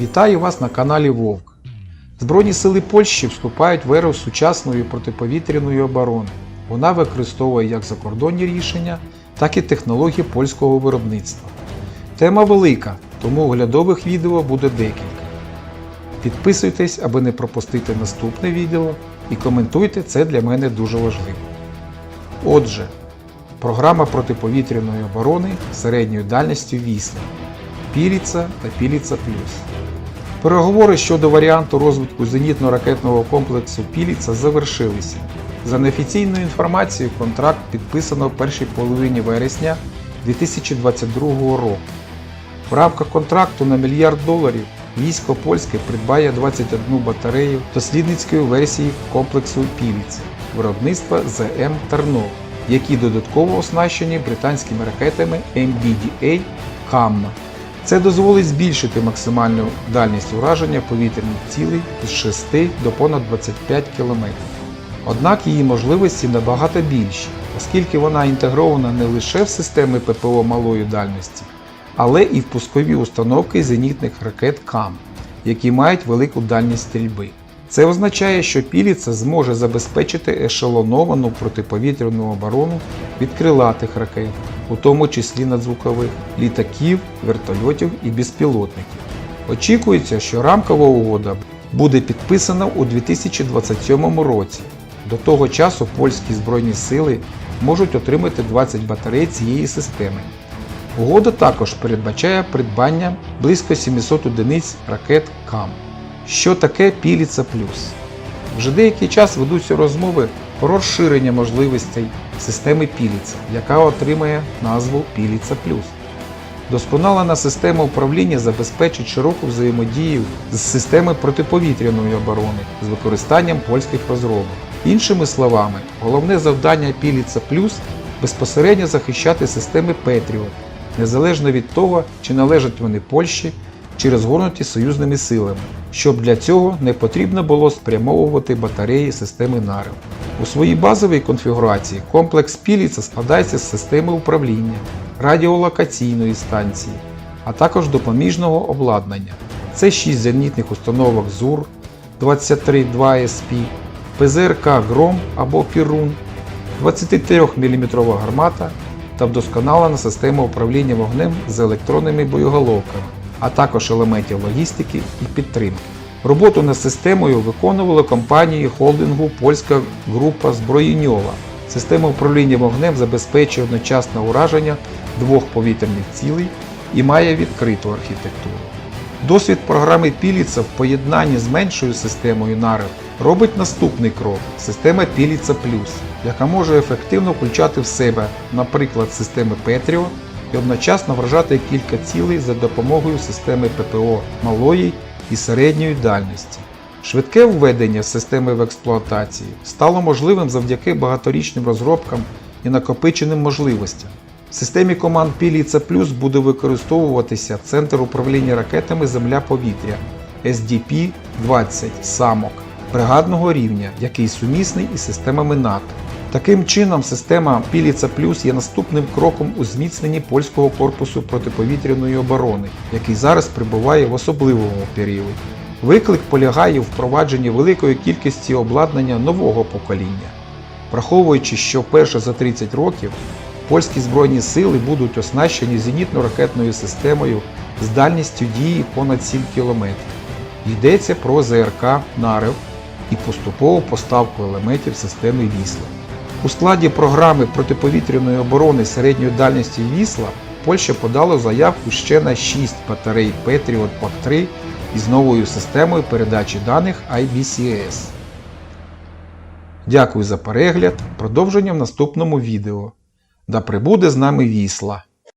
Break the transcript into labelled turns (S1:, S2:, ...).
S1: Вітаю вас на каналі Вовк. Збройні сили Польщі вступають в еру сучасної протиповітряної оборони. Вона використовує як закордонні рішення, так і технології польського виробництва. Тема велика, тому оглядових відео буде декілька. Підписуйтесь, аби не пропустити наступне відео і коментуйте це для мене дуже важливо. Отже, програма протиповітряної оборони середньою дальністю Вісла. Піліца та Піліца Плюс. Переговори щодо варіанту розвитку зенітно-ракетного комплексу Піліца завершилися. За неофіційною інформацією, контракт підписано в першій половині вересня 2022 року. В рамках контракту на мільярд доларів військо польське придбає 21 батарею дослідницької версії комплексу Піліці виробництва ЗМ Тарнов, які додатково оснащені британськими ракетами MBDA Хамма. Це дозволить збільшити максимальну дальність ураження повітряних цілей з 6 до понад 25 км. Однак її можливості набагато більші, оскільки вона інтегрована не лише в системи ППО малої дальності, але і в пускові установки зенітних ракет КАМ, які мають велику дальність стрільби. Це означає, що Піліца зможе забезпечити ешелоновану протиповітряну оборону від крилатих ракет, у тому числі надзвукових, літаків, вертольотів і безпілотників. Очікується, що рамкова угода буде підписана у 2027 році. До того часу польські збройні сили можуть отримати 20 батарей цієї системи. Угода також передбачає придбання близько 700 одиниць ракет КАМ. Що таке Піліца Плюс? Вже деякий час ведуться розмови про розширення можливостей системи Піліца, яка отримає назву Піліца Плюс. Досконалена система управління забезпечить широку взаємодію з системи протиповітряної оборони з використанням польських розробок. Іншими словами, головне завдання Піліца Плюс безпосередньо захищати системи Петріот, незалежно від того, чи належать вони Польщі, чи розгорнуті союзними силами, щоб для цього не потрібно було спрямовувати батареї системи НАРЕВ. У своїй базовій конфігурації комплекс Піліца складається з системи управління, радіолокаційної станції, а також допоміжного обладнання. Це 6 зенітних установок ЗУР 23-2 СП, ПЗРК Гром або Пірун, 23 мм гармата та вдосконалена система управління вогнем з електронними боєголовками, а також елементів логістики і підтримки. Роботу над системою виконували компанії холдингу Польська група Зброєньова. Система управління вогнем забезпечує одночасне ураження двох повітряних цілей і має відкриту архітектуру. Досвід програми Піліца в поєднанні з меншою системою НАРЕВ робить наступний крок система Піліца Плюс, яка може ефективно включати в себе, наприклад, системи Петріо і одночасно вражати кілька цілей за допомогою системи ППО малої і середньої дальності. Швидке введення системи в експлуатації стало можливим завдяки багаторічним розробкам і накопиченим можливостям. В системі команд Піліца Плюс буде використовуватися центр управління ракетами Земля-повітря SDP-20 самок бригадного рівня, який сумісний із системами НАТО. Таким чином, система Піліца Плюс є наступним кроком у зміцненні польського корпусу протиповітряної оборони, який зараз перебуває в особливому періоді. Виклик полягає у впровадженні великої кількості обладнання нового покоління, враховуючи, що вперше за 30 років польські збройні сили будуть оснащені зенітно-ракетною системою з дальністю дії понад 7 км. Йдеться про ЗРК «Нарев» і поступову поставку елементів системи Вісла. У складі програми протиповітряної оборони середньої дальності Вісла Польща подала заявку ще на 6 батарей Patriot PAC-3 із новою системою передачі даних IBCS. Дякую за перегляд. Продовження в наступному відео. Да прибуде з нами Вісла!